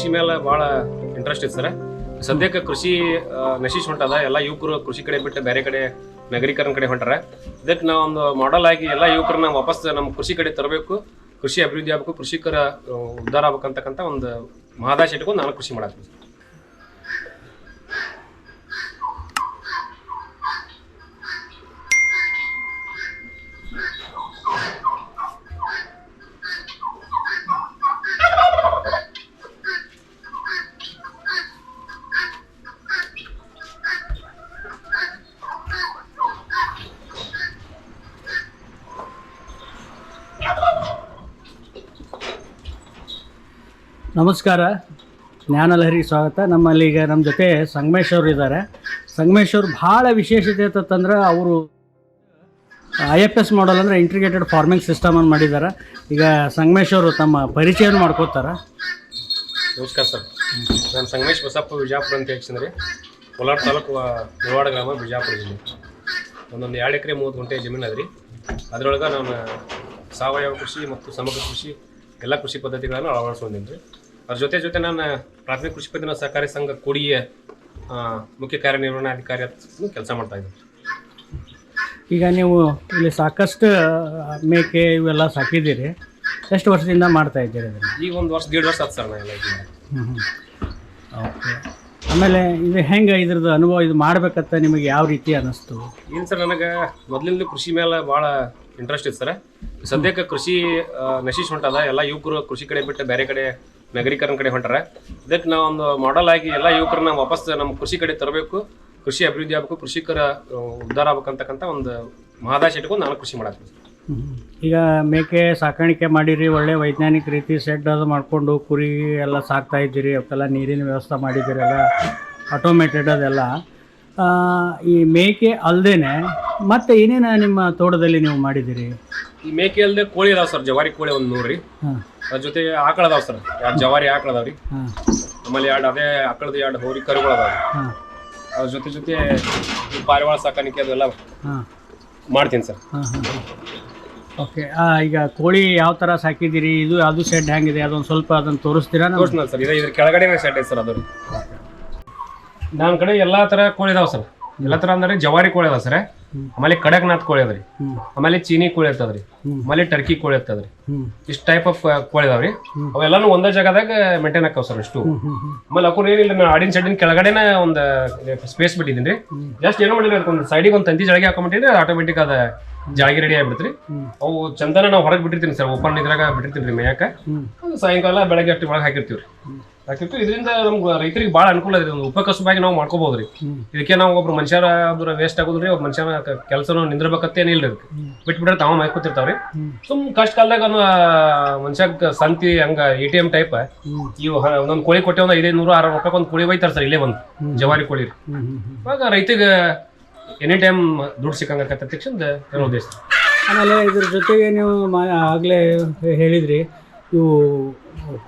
ಕೃಷಿ ಮೇಲೆ ಭಾಳ ಇಂಟ್ರೆಸ್ಟ್ ಇತ್ತು ಸರ್. ಸದ್ಯಕ್ಕೆ ಕೃಷಿ ನಶಿಸಿ ಹೊಂಟದ. ಎಲ್ಲ ಯುವಕರು ಕೃಷಿ ಕಡೆ ಬಿಟ್ಟು ಬೇರೆ ಕಡೆ, ನಗರೀಕರಣ ಕಡೆ ಹೊಂಟಾರೆ. ಇದಕ್ಕೆ ನಾವು ಒಂದು ಮಾಡಲ್ ಆಗಿ ಎಲ್ಲ ಯುವಕರನ್ನ ವಾಪಸ್ ನಮ್ಮ ಕೃಷಿ ಕಡೆ ತರಬೇಕು, ಕೃಷಿ ಅಭಿವೃದ್ಧಿ ಆಗಬೇಕು, ಕೃಷಿಕರ ಉದ್ಧಾರ ಆಗ್ಬೇಕಂತಕ್ಕಂಥ ಒಂದು ಮಹದಾಶ ಇಟ್ಕೊಂಡು ನಾನು ಕೃಷಿ ಮಾಡತ್ತೀನಿ ನಮಸ್ಕಾರ. ಜ್ಞಾನಲಹರಿ ಸ್ವಾಗತ. ನಮ್ಮಲ್ಲಿ ಈಗ ನಮ್ಮ ಜೊತೆ ಸಂಗಮೇಶ್ ಇದ್ದಾರೆ. ಸಂಗಮೇಶ್ ಅವರು ಭಾಳ ವಿಶೇಷತೆ ಅಂತಂದ್ರೆ ಅವರು ಐ ಎಫ್ ಎಸ್ ಮಾಡಲ್ ಅಂದರೆ ಇಂಟಿಗ್ರೇಟೆಡ್ ಫಾರ್ಮಿಂಗ್ ಸಿಸ್ಟಮನ್ನು ಮಾಡಿದ್ದಾರೆ. ಈಗ ಸಂಗಮೇಶ್ ಅವರು ತಮ್ಮ ಪರಿಚಯನ ಮಾಡ್ಕೋತಾರೆ. ನಮಸ್ಕಾರ ಸರ್. ನಾನು ಸಂಗಮೇಶ್ ಬಸಪ್ಪ ಬಿಜಾಪುರ ಅಂತ ಹೇಳ್ತೀನಿ ಕೋಲಾರ ತಾಲೂಕು ನಿವಾಡ ಗ್ರಾಮ ಬಿಜಾಪುರ ಜಿಲ್ಲೆ. ಒಂದೊಂದು ಎರಡು ಎಕರೆ ಮೂವತ್ತು ಗಂಟೆ ಜಮೀನು ಅದ್ರಿ ಅದ್ರೊಳಗೆ ನಾನು ಸಾವಯವ ಕೃಷಿ ಮತ್ತು ಸಮಗ್ರ ಕೃಷಿ, ಎಲ್ಲ ಕೃಷಿ ಪದ್ಧತಿಗಳನ್ನು ಅಳವಡಿಸ್ಕೊಂಡಿದ್ದೀನಿ ರೀ. ಅದ್ರ ಜೊತೆ ಜೊತೆ ನಾನು ಪ್ರಾಥಮಿಕ ಕೃಷಿ ಪತ್ತಿನ ಸಹಕಾರಿ ಸಂಘ ಕೊಡಿಯ ಮುಖ್ಯ ಕಾರ್ಯನಿರ್ವಹಣಾಧಿಕಾರಿ ಕೆಲಸ ಮಾಡ್ತಾ ಇದ್ದೀನಿ. ಈಗ ನೀವು ಇಲ್ಲಿ ಸಾಕಷ್ಟು ಮೇಕೆ ಇವೆಲ್ಲ ಸಾಕಿದ್ದೀರಿ. ಎಷ್ಟು ವರ್ಷದಿಂದ ಮಾಡ್ತಾ ಇದ್ದೀರಿ ಈಗ ಒಂದು ವರ್ಷ ದೇಡ್ ವರ್ಷ ಆಯ್ತು ಸರ್ ಇದು ಮಾಡಿ. ಓಕೆ ಆಮೇಲೆ ಇದು ಹೆಂಗೆ ಇದ್ರದ್ದು ಅನುಭವ ಇದು ಮಾಡ್ಬೇಕಂತ ನಿಮಗೆ ಯಾವ ರೀತಿ ಅನ್ನಿಸ್ತು? ಏನು ಸರ್ ನನಗೆ ಮೊದಲಿಂದ ಕೃಷಿ ಮೇಲೆ ಭಾಳ ಇಂಟ್ರೆಸ್ಟ್ ಇತ್ತು ಸರ್. ಸದ್ಯಕ್ಕೆ ಕೃಷಿ ನಶಿಸಿ ಹೊಂಟದ ಎಲ್ಲ ಯುವಕರು ಕೃಷಿ ಕಡೆ ಬಿಟ್ಟು ಬೇರೆ ಕಡೆ ನಗರೀಕರಣ ಕಡೆ ಹೊಂಟಾರ. ಇದಕ್ಕೆ ನಾವು ಒಂದು ಮಾಡೆಲ್ ಆಗಿ ಎಲ್ಲ ಯುವಕರನ್ನ ವಾಪಸ್ ನಮ್ಮ ಕೃಷಿ ಕಡೆ ತರಬೇಕು, ಕೃಷಿ ಅಭಿವೃದ್ಧಿ ಆಗಬೇಕು, ಕೃಷಿಕರ ಉದ್ಧಾರ ಆಗ್ಬೇಕಂತಕ್ಕಂಥ ಒಂದು ಮಹದಾಶ ಇಟ್ಕೊಂಡು ನಾನು ಕೃಷಿ ಮಾಡಿ ಈಗ ಮೇಕೆ ಸಾಕಾಣಿಕೆ ಮಾಡಿರಿ, ಒಳ್ಳೆ ವೈಜ್ಞಾನಿಕ ರೀತಿ ಸೆಡ್ ಅದು ಮಾಡಿಕೊಂಡು ಕುರಿ ಎಲ್ಲ ಸಾಕ್ತಾ ಇದ್ದೀರಿ, ಅವಕ್ಕೆಲ್ಲ ನೀರಿನ ವ್ಯವಸ್ಥೆ ಮಾಡಿದ್ದೀರಿ ಎಲ್ಲ ಆಟೋಮೇಟೆಡ್ ಅದೆಲ್ಲ. ಈ ಮೇಕೆ ಅಲ್ಲದೇನೆ ಮತ್ತೆ ಏನೇನ ನಿಮ್ಮ ತೋಟದಲ್ಲಿ ನೀವು ಮಾಡಿದ್ದೀರಿ? ಈ ಮೇಕೆ ಅಲ್ಲದೆ ಕೋಳಿ ಅದಾವ ಸರ್ ಜವಾರಿ ಕೋಳಿ ಒಂದು ನೂರು ರೀ. ಹಾಂ. ಅದ್ರ ಜೊತೆ ಆಕಳ ಅದಾವ ಸರ್ ಎರಡು ಜವಾರಿ ಆಕಳ ಅದಾವ ರೀ. ಹಾಂ. ಆಮೇಲೆ ಎರಡು ಅದೇ ಆಕಳದ ಎರಡು ಹೋರಿ ಕರುಗಳು ಅದಾವ ಹಾಂ. ಅದ್ರ ಜೊತೆ ಜೊತೆ ಈ ಪಾರಿವಾಳ ಸಾಕಾಣಿಕೆ ಅದೆಲ್ಲ ಹಾಂ. ಮಾಡ್ತೀನಿ ಸರ್. ಹಾಂ ಹಾಂ ಓಕೆ ಈಗ ಕೋಳಿ ಯಾವ ಥರ ಸಾಕಿದ್ದೀರಿ? ಇದು ಅದು ಶೆಡ್ ಹೆಂಗಿದೆ ಅದೊಂದು ಸ್ವಲ್ಪ ಅದನ್ನು ತೋರಿಸ್ತೀರಾ? ತೋರಿಸ್ನಲ್ಲ ಸರ್ ಇದೇ ಇದ್ರ ಕೆಳಗಡೆ ಶೆಡ್ ಐತೆ ಸರ್ ಅದು. ನಮ್ಮ ಕಡೆ ಎಲ್ಲಾ ತರ ಕೋಳಿ ಇದಾವ ಸರ್. ಎಲ್ಲಾ ತರ ಅಂದ್ರೆ ಜವಾರಿ ಕೋಳಿ ಅದಾವ ಸರ್. ಆಮೇಲೆ ಕಡಕ್ನಾಥ್ ಕೋಳಿ ಅದ ರೀ. ಆಮೇಲೆ ಚೀನಿ ಕೋಳಿ ಇರ್ತದ್ರಿ. ಆಮೇಲೆ ಟರ್ಕಿ ಕೋಳಿ ಇರ್ತದ್ರಿ ಇಷ್ಟ ಇಷ್ಟು ಟೈಪ್ ಆಫ್ ಕೋಳಿ ಅದಾವ್ರಿ ಅವೆಲ್ಲಾನು ಒಂದೇ ಜಾಗದಾಗ ಮೇಂಟೈನ್ ಆಕಾವ್ ಸರ್ ಹ್ಮ್ ಆಮೇಲೆ ಅಕೂರ್ ಏನಿಲ್ಲ ನಾನು ಆಡಿನ ಸೈಡಿನ ಕೆಳಗಡೆನ ಒಂದು ಸ್ಪೇಸ್ ಬಿಟ್ಟಿದ್ದೀನಿ ಜಸ್ಟ್ ಏನು ಮಾಡಿಲ್ಲ ಒಂದು ಸೈಡಿಗೆ ಒಂದು ತಂತಿ ಜಳಗೆ ಹಾಕೊಂಡ್ಬಿಟ್ಟಿದ್ರೆ ಆಟೋಮೆಟಿಕ್ ಅದ ಜಾಳಗಿ ರೆಡಿ ಆಗ್ಬಿಡ್ತ್ರಿ. ಅವು ಚಂದನ ನಾವು ಹೊರಗೆ ಬಿಟ್ಟಿರ್ತೀನಿ ಸರ್ ಓಪನ್ ಇದ್ರಾಗ ಬಿಟ್ಟಿರ್ತೀನಿ ರೀ ಮೇಯಕ್ಕೆ. ಸಾಯಂಕಾಲ ಬೆಳಗ್ಗೆ ಅಷ್ಟು ಒಳಗೆ ಹಾಕಿರ್ತೀವಿ ಹಾಕಿರ್ತೀವಿ. ಇದರಿಂದ ನಮ್ಗೆ ರೈತರಿಗೆ ಭಾಳ ಅನುಕೂಲ ಇದೆ ಒಂದು ಉಪಕಸುಬಾಗಿ ನಾವು ಮಾಡ್ಕೋಬಹುದು ರೀ ಇದಕ್ಕೆ ನಾವು ಒಬ್ರು ಮನುಷ್ಯರ ಒಬ್ರು ವೇಸ್ಟ್ ಆಗೋದ್ರಿ ಒಬ್ಬ ಮನುಷ್ಯನ ಕೆಲಸನ ನಿಂದಿರ್ಬೇಕತ್ತೇನಿಲ್ಲ ರೀ ಬಿಟ್ಬಿಟ್ರೆ ತಾವು ಮಾಡ್ಕೋತಿರ್ತಾವ್ರಿ ರೀ ಸುಮ್ ಕಷ್ಟ ಕಾಲದಾಗ ಒಂದು ಮನುಷ್ಯಕ್ಕೆ ಸಂತಿ ಹಂಗ ಎ ಟಿ ಎಂ ಟೈಪ್. ಇವು ಒಂದೊಂದು ಕೋಳಿ ಕೊಟ್ಟೆ ಒಂದು ಐದೈದು ನೂರು ಆರು ರೂಪಾಯಿ ಒಂದು ಕೋಳಿ ಒಯ್ತಾರೆ ಸರ್ ಇಲ್ಲೇ ಒಂದು ಜವಾರಿ ಕೋಳಿ ರೀ. ಇವಾಗ ರೈತಗೆ ಎನಿ ಟೈಮ್ ದುಡ್ಡು ಸಿಕ್ಕಂಗತ್ತೆ ತಕ್ಷಣ ನನ್ನ ಉದ್ದೇಶ ಆಮೇಲೆ ಇದ್ರ ಜೊತೆಗೆ ನೀವು ಮಾ ಆಗಲೇ ಹೇಳಿದ್ರಿ ಇವು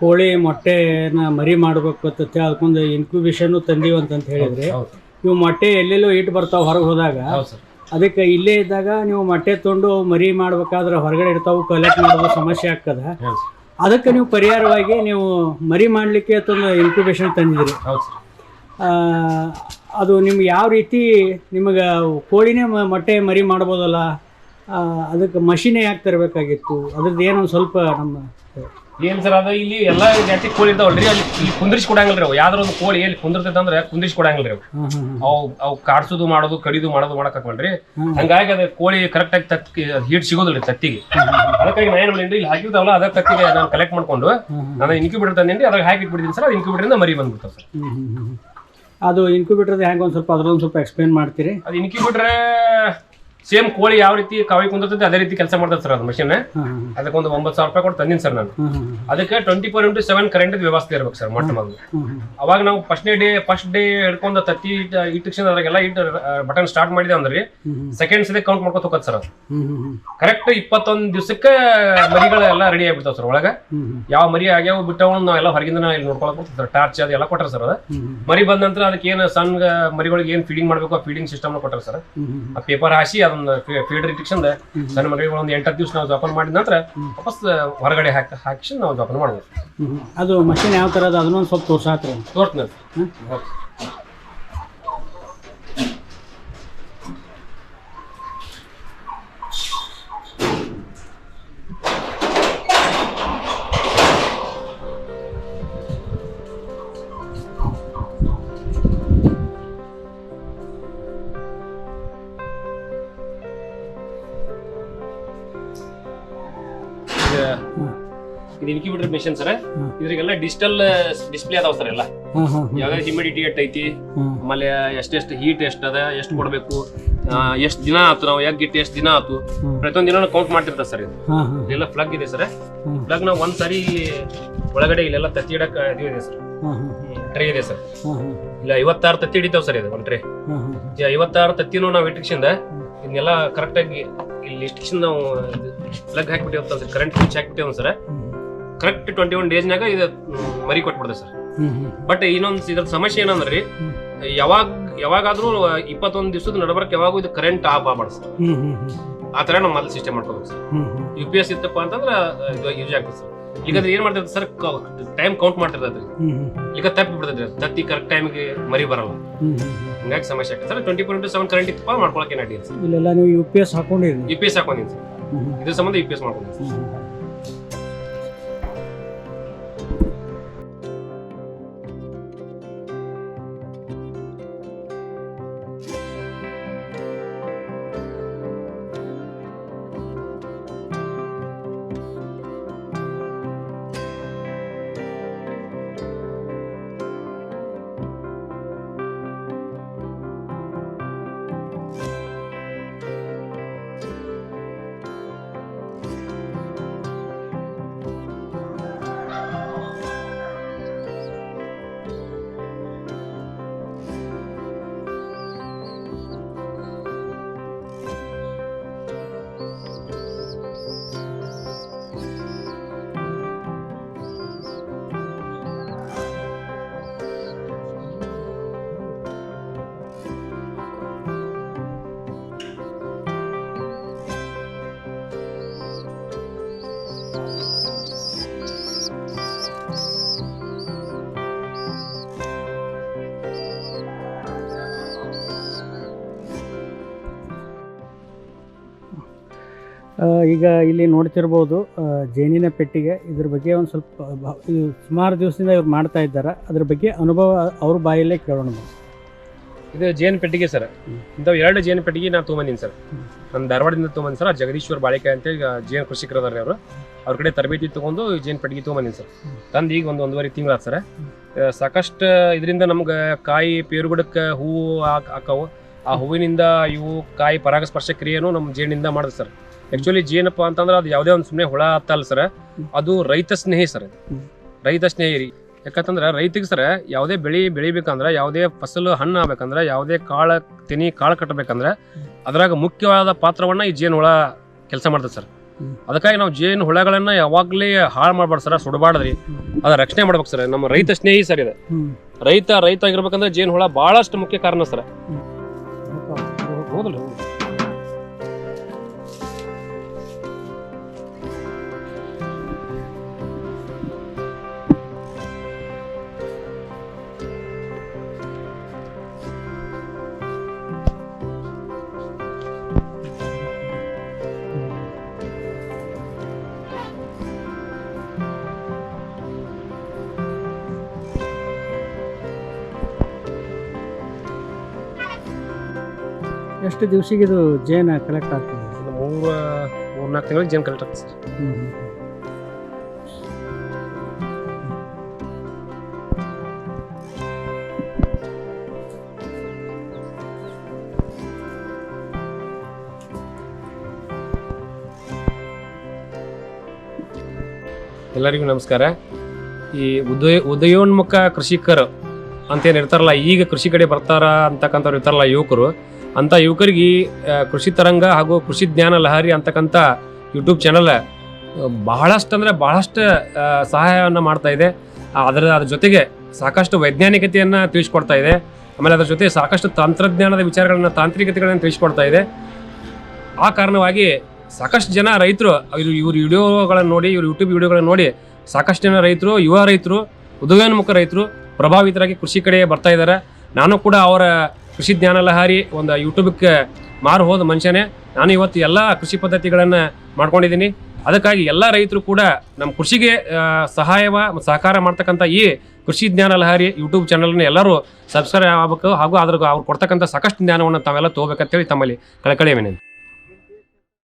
ಕೋಳಿ ಮೊಟ್ಟೆನ ಮರಿ ಮಾಡಬೇಕು ಅಂತ ಅದಕ್ಕೊಂದು ಇನ್ಕ್ಯುಬೇಷನ್ನು ತಂದೀವಿ ಅಂತಂತ ಹೇಳಿದ್ರಿ. ನೀವು ಇವು ಮೊಟ್ಟೆ ಎಲ್ಲೆಲ್ಲೋ ಇಟ್ಟು ಬರ್ತಾವೆ ಹೊರಗೆ ಹೋದಾಗ. ಹೌದು ಸರ್. ಅದಕ್ಕೆ ಇಲ್ಲೇ ಇದ್ದಾಗ ನೀವು ಮೊಟ್ಟೆ ತೊಗೊಂಡು ಮರಿ ಮಾಡ್ಬೇಕಾದ್ರೆ ಹೊರಗಡೆ ಇರ್ತಾವೆ ಕಲೆಕ್ಟ್ ಮಾಡೋದು ಸಮಸ್ಯೆ ಆಗ್ತದೆ. ಹೌದು ಸರ್. ಅದಕ್ಕೆ ನೀವು ಪರಿಹಾರವಾಗಿ ನೀವು ಮರಿ ಮಾಡಲಿಕ್ಕೆ ಅಥವಾ ಇನ್ಕ್ಯುಬೇಷನ್ ತಂದಿದ್ರಿ. ಹೌದು ಸರ್. ಆ, ಅದು ನಿಮ್ಗೆ ಯಾವ ರೀತಿ ನಿಮಗೆ ಕೋಳಿನೇ ಮೊಟ್ಟೆ ಮರಿ ಮಾಡ್ಬೋದಲ್ಲ ಅದಕ್ಕೆ ಮಷಿನೇ ಯಾಕೆ ತರಬೇಕಾಗಿತ್ತು? ಅದ್ರದ್ದು ಏನೊಂದು ಸ್ವಲ್ಪ ನಮ್ಮ ಏನು ಸರ್ ಅದು ಇಲ್ಲಿ ಎಲ್ಲ ಜಾತಿ ಕೋಳಿ ಇರ್ತಾವಲ್ರಿ ಅಲ್ಲಿ ಇಲ್ಲಿ ಕುಂದ್ರಿಸಿ ರೀ ಅವು. ಯಾವ್ದಾರ ಒಂದು ಕೋಳಿ ಎಲ್ಲಿ ಕುಂದಿರ್ತೈತೆ ಅಂದ್ರೆ ಕುಂದ್ರಿಸಿ ಕೊಡಂಗಿಲ್ಲ ರೀ ಅವು ಅವು ಕಾಡ್ಸೋದು ಮಾಡೋದು ಕಡಿದು ಮಾಡೋದು ಮಾಡಕ್ ಹಾಕೊಂಡ್ರಿ ಹ್ಮ್. ಹಂಗಾಗಿ ಅದು ಕೋಳಿ ಕರೆಕ್ಟ್ ಆಗಿ ತತ್ತಿ ಹೀಟ್ ಸಿಗೋದಿಲ್ಲ ತತ್ತಿಗೆ. ಅದಕ್ಕಾಗಿ ನಾನು ಏನು ಇಲ್ಲಿ ಹಾಕಿರ್ತಾವಲ್ಲ ಅದ ತತ್ತಿಗೆ ನಾನು ಕಲೆಕ್ಟ್ ಮಾಡ್ಕೊಂಡು ನಾನು ಇನ್ಕ್ಯುಬೇಟರ್ ತಂದೇನಿ ಅದಕ್ಕೆ ಹಾಕಿಟ್ಬಿಡ್ತೀನಿ ಸರ್ ಅದು ಇಂದ ಮರಿ ಬಂದ್ಬಿಡ್ತಾವೆ ಸರ್. ಅದು ಇನ್ಕ್ಯೂಬೇಟರ್ ಹೆಂಗೆ ಒಂದು ಸ್ವಲ್ಪ ಅದ್ರೊಂದು ಸ್ವಲ್ಪ ಎಕ್ಸ್ಪ್ಲೇನ್ ಮಾಡ್ತೀರಿ. ಅದು ಇನ್ಕ್ಯುಬೇಟರ್ ಸೇಮ್ ಕೋಳಿ ಯಾವ ರೀತಿ ಕಾವಿ ಕುಂದಿರ್ತೈತೆ ಅದೇ ರೀತಿ ಕೆಲಸ ಮಾಡ್ತದೆ ಸರ್ ಅದು ಮಷಿನ್ ಅದಕ್ಕೆ ಒಂದು ಒಂಬತ್ತು ಸಾವಿರ ರೂಪಾಯಿ ಕೊಟ್ಟು ತಂದಿನಿ ಸರ್ ನಾನು. ಅದಕ್ಕೆ twenty four into seven current ವ್ಯವಸ್ಥೆ ಇರ್ಬೇಕು ಸರ್ ಮೊಟ್ಟ ಮೊದಲು. ಅವಾಗ ನಾವು ಫಸ್ಟ್ ಡೇ ಫಸ್ಟ್ ಡೇ ಹಿಡ್ಕೊಂಡು ತತ್ತಿ ಇಟ್ಟ ತಕ್ಷಣ ಅದ್ರಾಗೆಲ್ಲ ಇಟ್ಟು ಬಟನ್ ಸ್ಟಾರ್ಟ್ ಮಾಡಿದೆ ಅಂದ್ರೆ. ಸೆಕೆಂಡ್ಸ್ ಇದೆ ಕೌಂಟ್ ಮಾಡ್ಕೊತ ಹೋಗುತ್ತೆ ಸರ್ ಹ್ಞೂ ಕರೆಕ್ಟ್ ಇಪ್ಪತ್ತೊಂದು ದಿವಸಕ್ಕೆ ಮರಿಗಳೆಲ್ಲ ರೆಡಿ ಆಗ್ಬಿಡ್ತಾವ ಸರ್ ಒಳಗೆ. ಯಾವ ಮರಿ ಆಗ್ಯಾವ ಬಿಟ್ಟವ ನಾವೆಲ್ಲ ಹೊರಗಿಂದ ಇಲ್ಲಿ ನೋಡ್ಕೊಳಕ್ ಸರ್ ಟಾರ್ಚ್ ಅದೆಲ್ಲ ಕೊಟ್ಟರೆ ಸರ್ ಅದು. ಮರಿ ಬಂದ ನಂತರ ಅದಕ್ಕೆ ಏನು ಸಣ್ಣ ಮರಿಗಳಿಗೆ ಏನು ಫೀಡಿಂಗ್ ಮಾಡಬೇಕು ಆ ಫೀಡಿಂಗ್ ಸಿಸ್ಟಮ್ ಕೊಟ್ಟರೆ ಸರ್. ಆ ಪೇಪರ್ ಹಾಸಿ ಅದ ಅದನ್ನ ಫೀಡರ್ ಇಟ್ಟಿಕ್ಷಂದ ಸಣ್ಣ ಮಗಳಿಗೆ ಒಂದು ಎಂಟತ್ತು ದಿವಸ ನಾವು ಜೋಪಾನ ಮಾಡಿದ ನಂತರ ವಾಪಸ್ ಹೊರಗಡೆ ಹಾಕಿ ಹಾಕಿಸಿ ನಾವು ಜೋಪಾನ ಮಾಡ್ಬೋದು. ಅದು ಮಷಿನ್ ಯಾವ ಥರ ಅದು? ಅದನ್ನೊಂದು ಸ್ವಲ್ಪ ತೋರ್ಸಾತ್ರಿ. ತೋರ್ತೀನಿ ಇದು ಇನ್ಕ್ಯೂಬೇಟರ್ ಮಿಷನ್ ಸರ್. ಇದ್ರಿಗೆಲ್ಲ ಡಿಜಿಟಲ್ ಡಿಸ್ಪ್ಲೇ ಅದಾವ ಸರ್ ಎಲ್ಲ. ಹಾಂ ಹ್ಯೂಮಿಡಿಟಿ ಯಾವ್ಯಾವ ಹ್ಯುಮಿಡಿಟಿ ಎಷ್ಟ್ ಐತಿ ಆಮೇಲೆ ಎಷ್ಟೆಷ್ಟು ಹೀಟ್ ಎಷ್ಟು ಅದ ಎಷ್ಟು ಕೊಡಬೇಕು ಎಷ್ಟು ದಿನ ಆತು ನಾವು ಎಗ್ ಇಟ್ಟು ಎಷ್ಟು ದಿನ ಆತು. ಪ್ರತಿಯೊಂದು ದಿನ ಕೌಂಟ್ ಮಾಡ್ತಿರ್ತಾರೆ ಸರ್ ಇದು. ಇದೆಲ್ಲ ಪ್ಲಗ್ ಇದೆ ಸರ್. ಪ್ಲಗ್ ನಾವು ಒಂದ್ ಸಾರಿ ಒಳಗಡೆ ಇಲ್ಲೆಲ್ಲ ತತ್ತಿ ಇಡಕ್ ಇದು ಇದೆ ಸರ್. ಟ್ರೇ ಇದೆ ಸರ್. ಇಲ್ಲ ಐವತ್ತಾರು ತತ್ತಿ ಹಿಡಿತಾವ್ ಸರ್ ಇದು ಒಂದ್ ಟ್ರೇ ಐವತ್ತಾರು ತತ್ತಿನೂ ನಾವು ಇಟ್ಟಿಕ್ಷಿಂದ ಇದನ್ನೆಲ್ಲ ಕರೆಕ್ಟಾಗಿ ಇಲ್ಲಿ ಇಟ್ಟಿಕ್ಷಿಂದ ನಾವು ಪ್ಲಗ್ ಹಾಕಿಬಿಟ್ಟಿರ್ತಾವ ಸರ್ ಕರೆಂಟ್ ಸ್ವಿಚ್ ಹಾಕ್ಬಿಟ್ಟಿವ್ ಸರ್. ಕರೆಕ್ಟ್ ಟ್ವೆಂಟಿ ಒನ್ ಡೇಸ್ನಾಗ ಇದು ಮರಿ ಕೊಟ್ಬಿಡ್ದೆ ಸರ್. ಬಟ್ ಇನ್ನೊಂದು ಇದ್ರ ಸಮಸ್ಯೆ ಏನಂದ್ರೆ ಯಾವಾಗ ಯಾವಾಗಾದ್ರೂ ಇಪ್ಪತ್ತೊಂದು ದಿವಸದ ನಡಬರ್ಕ್ ಯಾವಾಗೂ ಇದು ಕರೆಂಟ್ ಆಫ್ ಆಗ್ಬಾರ್ದು ಸರ್. ಆ ಥರ ನಾವು ಮೊದಲು ಸಿಸ್ಟಮ್ ಮಾಡ್ಕೋಬೇಕು ಸರ್. ಯು ಪಿ ಎಸ್ ಇತ್ತಪ್ಪ ಅಂತಂದ್ರೆ ಯೂಸ್ ಆಗ್ತದೆ ಸರ್. ಈಗ ಏನ್ ಮಾಡ್ತೈತೆ ಸರ್ ಟೈಮ್ ಕೌಂಟ್ ಮಾಡ್ತಿರ್ತೈತೆ ಹ್ಞೂ ಹ್ಞೂ ಈಗ ತಪ್ಪಿ ಬಿಡ್ತದ್ರಿ ತತ್ತಿ ಕರೆಕ್ಟ್ ಟೈಮ್ಗೆ ಮರಿ ಬರಲ್ಲ. ಹಿಂಗಾಗಿ ಸಮಸ್ಯೆ ಆಗ್ತದೆ. Sir twenty four into seven current ಇತ್ತಪ್ಪ ಮಾಡ್ಕೊಳಕ್ಕೆ ಏನು ಅಡ್ಡಿ ಸರ್. ಇಲ್ಲೆಲ್ಲ ನೀವು ಯು ಪಿ ಎಸ್ ಹಾಕೊಂಡಿರಿ ಯು ಪಿ ಎಸ್ ಹಾಕೊಂಡಿದ್ದೀನಿ ಸರ್. ಇದ್ರ ಸಂಬಂಧ ಯು ಪಿ ಎಸ್ ಮಾಡ್ಕೊಂಡಿದ್ದೀನಿ ಸರ್. ಈಗ ಇಲ್ಲಿ ನೋಡ್ತಿರ್ಬೋದು ಜೇನಿನ ಪೆಟ್ಟಿಗೆ. ಇದ್ರ ಬಗ್ಗೆ ಒಂದು ಸ್ವಲ್ಪ ಸುಮಾರು ದಿವಸದಿಂದ ಇವ್ರು ಮಾಡ್ತಾ ಇದ್ದಾರೆ. ಅದ್ರ ಬಗ್ಗೆ ಅನುಭವ ಅವ್ರ ಬಾಯಲ್ಲೇ ಕೇಳೋಣ. ಇದು ಜೇನು ಪೆಟ್ಟಿಗೆ ಸರ್. ಇಂಥವು ಎರಡು ಜೇನು ಪೆಟ್ಟಿಗೆ ನಾನು ತೊಗೊಂಬಂದಿನಿ ಸರ್. ನಾನು ಧಾರವಾಡದಿಂದ ತೊಗೊಂಬಂದು ಸರ್ ಜಗದೀಶ್ವರ್ ಬಾಳಿಕಾಯಿ ಅಂತ ಈಗ ಜೇನು ಕೃಷಿಕರು ಅದಾರೆ ಅವರು. ಅವ್ರ ಕಡೆ ತರಬೇತಿ ತೊಗೊಂಡು ಜೇನು ಪೆಟ್ಟಿಗೆ ತೊಗೊಂಬಂದಿನಿ ಸರ್. ತಂದು ಈಗ ಒಂದು ಒಂದೂವರೆ ತಿಂಗಳಾದ ಸರ್. ಸಾಕಷ್ಟು ಇದರಿಂದ ನಮ್ಗೆ ಕಾಯಿ ಪೇರುಗಿಡಕ್ಕೆ ಹೂವು ಹಾಕ ಹಾಕವು. ಆ ಹೂವಿನಿಂದ ಇವು ಕಾಯಿ ಪರಾಗಸ್ಪರ್ಶ ಕ್ರಿಯೆನೂ ನಮ್ಮ ಜೇನಿಂದ ಮಾಡಿದೆ ಸರ್. ಆ್ಯಕ್ಚುಲಿ ಜೇನಪ್ಪ ಅಂತಂದ್ರೆ ಅದು ಯಾವುದೇ ಒಂದು ಸುಮ್ಮನೆ ಹುಳ ಹತ್ತಲ್ಲ ಸರ್. ಅದು ರೈತ ಸ್ನೇಹಿ ಸರ್ ರೈತ ಸ್ನೇಹಿ ರೀ ಯಾಕಂತಂದ್ರೆ ರೈತಿಗೆ ಸರ್ ಯಾವುದೇ ಬೆಳೆ ಬೆಳಿಬೇಕಂದ್ರೆ ಯಾವುದೇ ಫಸಲು ಹಣ್ಣು ಆಗ್ಬೇಕಂದ್ರೆ ಯಾವುದೇ ಕಾಳು ತೆನಿ ಕಾಳು ಕಟ್ಟಬೇಕಂದ್ರೆ ಅದ್ರಾಗ ಮುಖ್ಯವಾದ ಪಾತ್ರವನ್ನ ಈ ಜೇನು ಹುಳ ಕೆಲಸ ಮಾಡ್ತದೆ ಸರ್. ಅದಕ್ಕಾಗಿ ನಾವು ಜೇನು ಹುಳಗಳನ್ನ ಯಾವಾಗಲೇ ಹಾಳು ಮಾಡ್ಬಾರ್ದು ಸರ್ ಸುಡಬಾರ್ದ್ರಿ. ಅದ ರಕ್ಷಣೆ ಮಾಡ್ಬೇಕು ಸರ್ ನಮ್ಮ ರೈತ ಸ್ನೇಹಿ ಸರ್ ಇದೆ. ರೈತ ರೈತ ಆಗಿರ್ಬೇಕಂದ್ರೆ ಜೇನು ಹುಳ ಬಹಳಷ್ಟು ಮುಖ್ಯ ಕಾರಣ ಸರ್. ಹೌದಲ್ಲ ಎಷ್ಟು ದಿವಸಿಗೆ ಇದು ಜೇನು ಕಲೆಕ್ಟ್ ಆಗ್ತದೆ? ಒಂದು ಮೂರು ನಾಲ್ಕು ತಿಂಗಳಿಗೆ ಜೇನು ಕಲೆಕ್ಟ್ ಆಗ್ತದೆ. ಎಲ್ಲರಿಗೂ ನಮಸ್ಕಾರ. ಈ ಉದಯ, ಉದಯೋನ್ಮುಖ ಕೃಷಿಕರು ಅಂತೇನು ಇರ್ತಾರಲ್ಲ, ಈಗ ಕೃಷಿ ಕಡೆ ಬರ್ತಾರ ಅಂತಕ್ಕಂಥವ್ರು ಇರ್ತಾರಲ್ಲ ಯುವಕರು ಅಂತ ಯುವಕರಿಗೆ ಕೃಷಿ ತರಂಗ ಹಾಗೂ ಕೃಷಿ ಜ್ಞಾನ ಲಹರಿ ಅಂತಕ್ಕಂಥ ಯೂಟ್ಯೂಬ್ ಚಾನಲ್ ಬಹಳಷ್ಟು ಅಂದರೆ ಬಹಳಷ್ಟು ಸಹಾಯವನ್ನು ಮಾಡ್ತಾ ಇದೆ. ಅದರ, ಅದ್ರ ಜೊತೆಗೆ ಸಾಕಷ್ಟು ವೈಜ್ಞಾನಿಕತೆಯನ್ನು ತಿಳಿಸ್ಕೊಡ್ತಾ ಇದೆ. ಆಮೇಲೆ ಅದರ ಜೊತೆ ಸಾಕಷ್ಟು ತಂತ್ರಜ್ಞಾನದ ವಿಚಾರಗಳನ್ನು, ತಾಂತ್ರಿಕತೆಗಳನ್ನು ತಿಳಿಸ್ಕೊಡ್ತಾ ಇದೆ. ಆ ಕಾರಣವಾಗಿ ಸಾಕಷ್ಟು ಜನ ರೈತರು, ಇವ್ರು, ಇವ್ರ ವಿಡಿಯೋಗಳನ್ನು ನೋಡಿ, ಇವ್ರ ಯೂಟ್ಯೂಬ್ ವಿಡಿಯೋಗಳನ್ನು ನೋಡಿ ಸಾಕಷ್ಟು ಜನ ರೈತರು, ಯುವ ರೈತರು ಉದಯೋನ್ಮುಖ ರೈತರು ಪ್ರಭಾವಿತರಾಗಿ ಕೃಷಿ ಕಡೆ ಬರ್ತಾ ಇದ್ದಾರೆ. ನಾನು ಕೂಡ ಅವರ ಕೃಷಿ ಜ್ಞಾನ ಲಹಾರಿ ಒಂದು ಯೂಟ್ಯೂಬ್ಗೆ ಮಾರು ಹೋದ ಮನುಷ್ಯನೇ. ನಾನು ಇವತ್ತು ಎಲ್ಲ ಕೃಷಿ ಪದ್ಧತಿಗಳನ್ನು ಮಾಡ್ಕೊಂಡಿದ್ದೀನಿ. ಅದಕ್ಕಾಗಿ ಎಲ್ಲ ರೈತರು ಕೂಡ ನಮ್ಮ ಕೃಷಿಗೆ ಸಹಾಯವ ಸಹಕಾರ ಮಾಡ್ತಕ್ಕಂಥ ಈ ಕೃಷಿ ಜ್ಞಾನ ಲಹರಿ ಯೂಟ್ಯೂಬ್ ಚಾನಲ್ನ ಎಲ್ಲರೂ ಸಬ್ಸ್ಕ್ರೈಬ್ ಆಗಬೇಕು. ಹಾಗೂ ಅದ್ರ ಅವ್ರು ಕೊಡ್ತಕ್ಕಂಥ ಸಾಕಷ್ಟು ಜ್ಞಾನವನ್ನು ತಾವೆಲ್ಲ ತಗೋಬೇಕಂತೇಳಿ ತಮ್ಮಲ್ಲಿ ಕಳಕಳಿ ವಿನಂತಿ